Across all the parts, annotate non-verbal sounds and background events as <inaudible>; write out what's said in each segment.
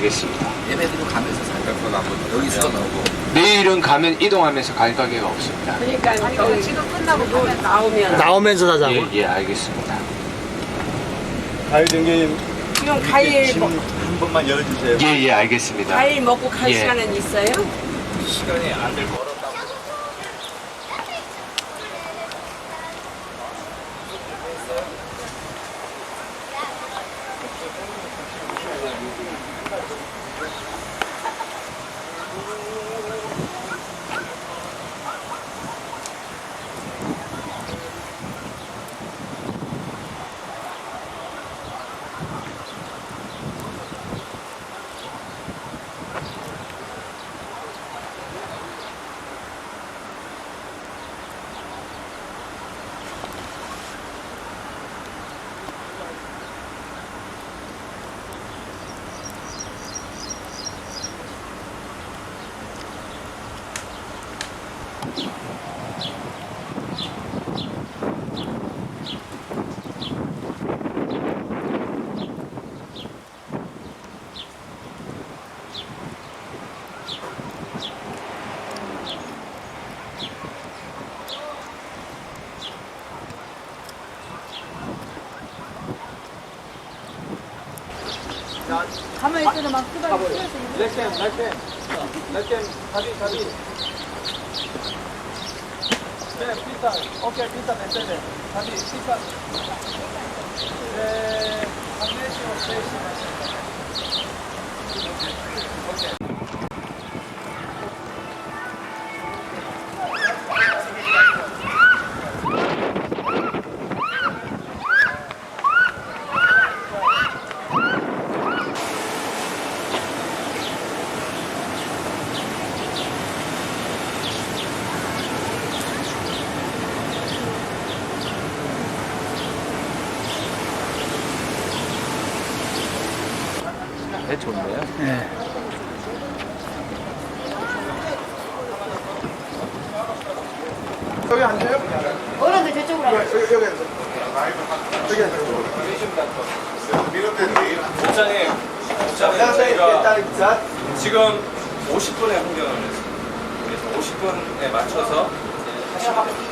알겠습니다. 얘네들은 가면서 거다 한번 여기서 나오고 내일은 가면 이동하면서 갈 가게가 없습니다. 그러니까 저기 지금 끝나고 가면 나오면 나오면서 사자고. 예, 예, 알겠습니다. 가요정님 지금 과일 먹, 한 번만 열어주세요. 예, 예, 알겠습니다. 과일 먹고 갈 예. 시간은 있어요? 시간이 안될 가만 何? 히 있으면 막 쓰다 렉템, 렉템, 렉템, 다리, 다리. 네, 피타, 오케이, 피타, 네, 네, 네. 다리, 피타. 네, 한 네시고, 세시. 배 좋네요 예. 여기 앉아요? 어른들 저쪽으로 와. 여기, 여기 앉아. 여기 앉아. 부장님, 부장님 저희가 지금 50분에 흥정을 했습니다. 그래서 50분에 맞춰서 하시면 됩니다.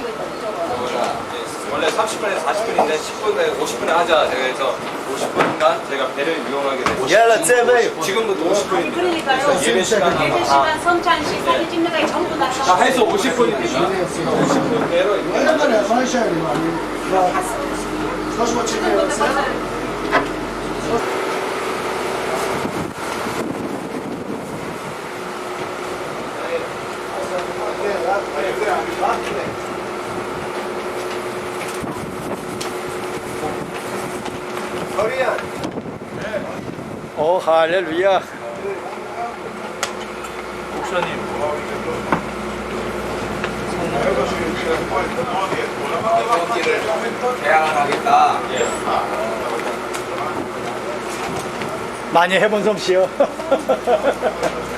원래 30분에서 40분인데 10분에 50분에 하자 그래서 50분간 제가 배를 이용하게 됐습니다. 야라, 쟤네. 지금부터 50분입니다. 그러니까요. 예배 시간 다, 4시간 성찬식 사진 찍는 거 전부 다 다 해서 50분입니다. 50분 내로 오, 할렐루야. 계약을 하겠다 많이 해본 솜씨요. <laughs>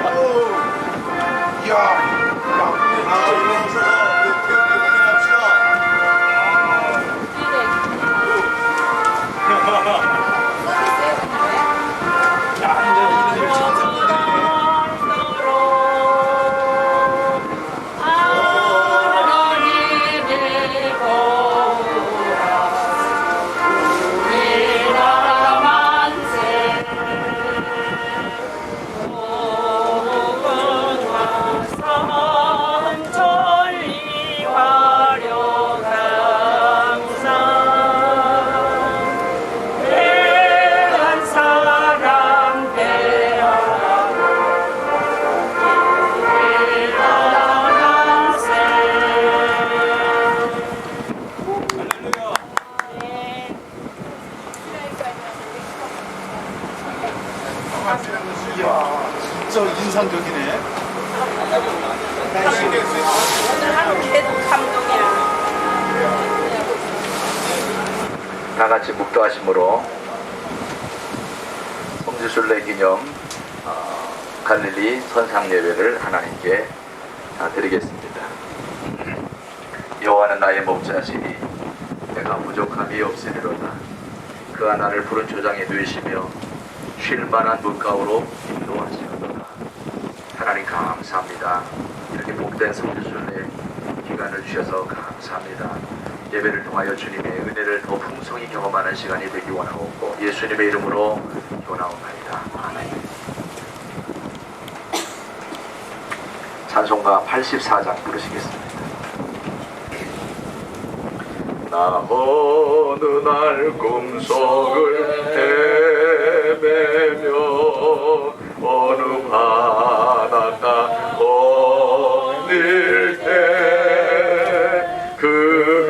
이야, 진짜 인상적이네. 오늘 하루 계속 감동이야. 다 같이 묵도하심으로 성지순례 기념 어, 갈릴리 선상 예배를 하나님께 아, 드리겠습니다. 여호와는 나의 목자시니 내가 부족함이 없으리로다. 그가 나를 푸른 초장에 누이시며 쉴 만한 물가으로 인도하시도다. 하나님 감사합니다. 이렇게 복된 성지순례 기간을 주셔서 감사합니다. 예배를 통하여 주님의 은혜를 더 풍성히 경험하는 시간이 되기 원하옵고 예수님의 이름으로 기원하옵나이다. 아멘. 찬송가 84장 부르시겠습니다. 나 어느 날 꿈속을 헤 매며 어느 바닷가 건널 때그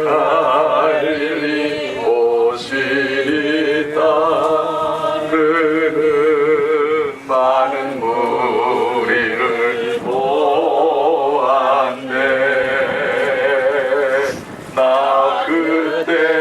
갈릴리 옷이 따르는 많은 무리를 보았네. 나 그때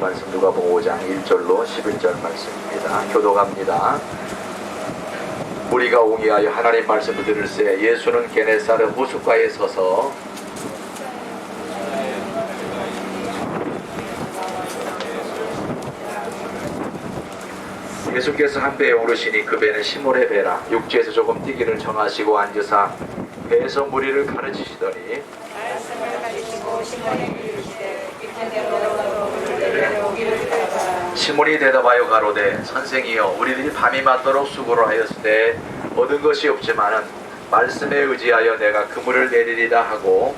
말씀 누가복음 5장 1절로 11절 말씀입니다. 교도갑니다. 우리가 옹이하여 하나님 말씀을 들을새 예수는 게네사르 호숫가에 서서 예수께서 한 배에 오르시니 그 배는 시몬의 배라 육지에서 조금 뛰기를 정하시고 앉으사 배에서 무리를 가르치시더니 시몬이 대 답하여 가로되 선생이여 우리들이 밤이 맞도록 수고를 하였으되 얻은 것이 없지만은 말씀에 의지하여 내가 그물을 내리리라 하고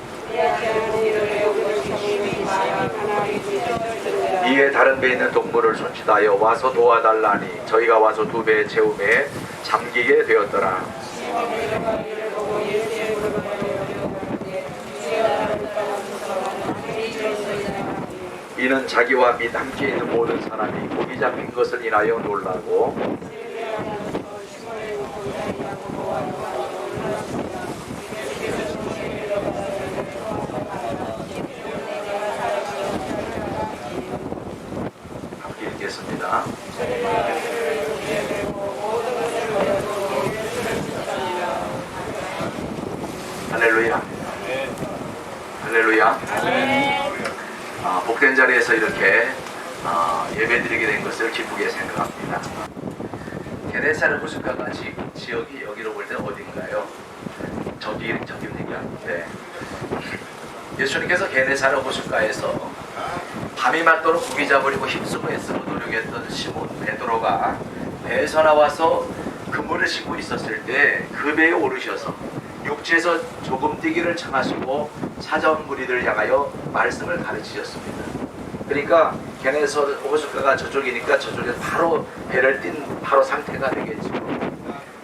이에 다른 배에 있는 동물을 손짓하여 와서 도와달라니 저희가 와서 두 배의 채움에 잠기게 되었더라 이는 자기와 및 함께 있는 모든 사람이 고기 잡힌 것을 인하여 놀라고 함께 읽겠습니다. 할렐루야. 할렐루야. 아, 복된 자리에서 이렇게 아, 예배드리게 된 것을 기쁘게 생각합니다. 게네사르 호숫가가 지, 지역이 여기로 볼 때 어딘가요? 저기 저기 얘기하는데 예수님께서 게네사르 호숫가에서 밤이 맞도록 고기 잡으려고 힘쓰고 애쓰고 노력했던 시몬 베드로가 배에서 나와서 그물을 싣고 있었을 때 그 배에 오르셔서 육지에서 조금 뛰기를 청하시고 찾아온 무리를 향하여 말씀을 가르치셨습니다. 그러니까 게네서 호숫가가 저쪽이니까 저쪽에 바로 배를 띈 바로 상태가 되겠죠.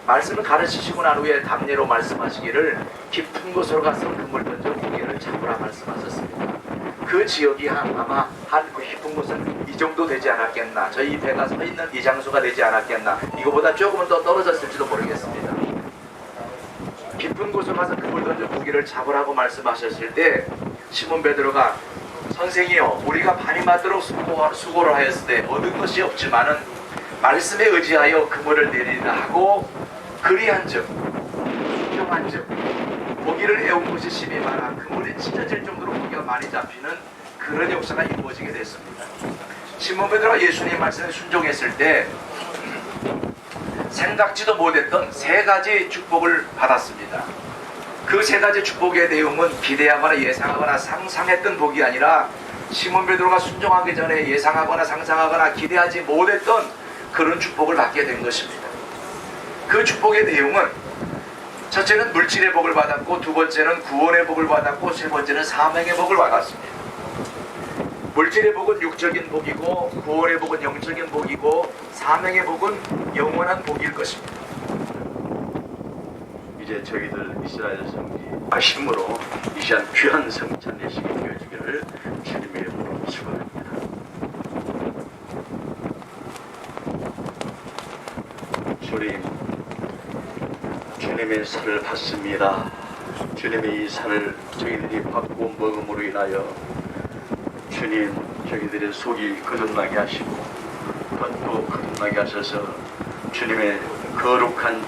말씀을 가르치시고 난 후에 담례로 말씀하시기를 깊은 곳으로 가서 그물 던져 고기를 잡으라 말씀하셨습니다. 그 지역이 한, 아마 한 그 깊은 곳은 이 정도 되지 않았겠나. 저희 배가 서 있는 이 장소가 되지 않았겠나. 이거보다 조금은 더 떨어졌을지도 모르겠습니다. 깊은 곳으로 가서 그물 던져 고기를 잡으라고 말씀하셨을 때 시몬 베드로가 선생이여 우리가 밤이 맞도록 수고, 수고 를 하였을 때 얻은 것이 없지만은 말씀에 의지하여 그물을 내리라 하고 그리한즉 인정한즉 고기를 애운 것이 심이 많아 그물이 찢어질 정도로 고기가 많이 잡히는 그런 역사가 이루어지게 됐습니다. 시몬 베드로가 예수님 말씀에 순종했을 때 생각지도 못했던 세 가지 축복을 받았습니다. 그 세 가지 축복의 내용은 기대하거나 예상하거나 상상했던 복이 아니라 시몬 베드로가 순종하기 전에 예상하거나 상상하거나 기대하지 못했던 그런 축복을 받게 된 것입니다. 그 축복의 내용은 첫째는 물질의 복을 받았고 두 번째는 구원의 복을 받았고 세 번째는 사명의 복을 받았습니다. 물질의 복은 육적인 복이고 구원의 복은 영적인 복이고 사명의 복은 영원한 복일 것입니다. 이제 저희들 이스라엘 성지 힘으로 이 시간 귀한 성찬 예식이 되어주기를 주님의 이름으로 축원합니다. 주님, 주님의 살을 받습니다. 주님의 이 살을 저희들이 받고 먹음으로 인하여 주님 저희들의 속이 거듭나게 하시고 거듭나게 하셔서 주님의 거룩한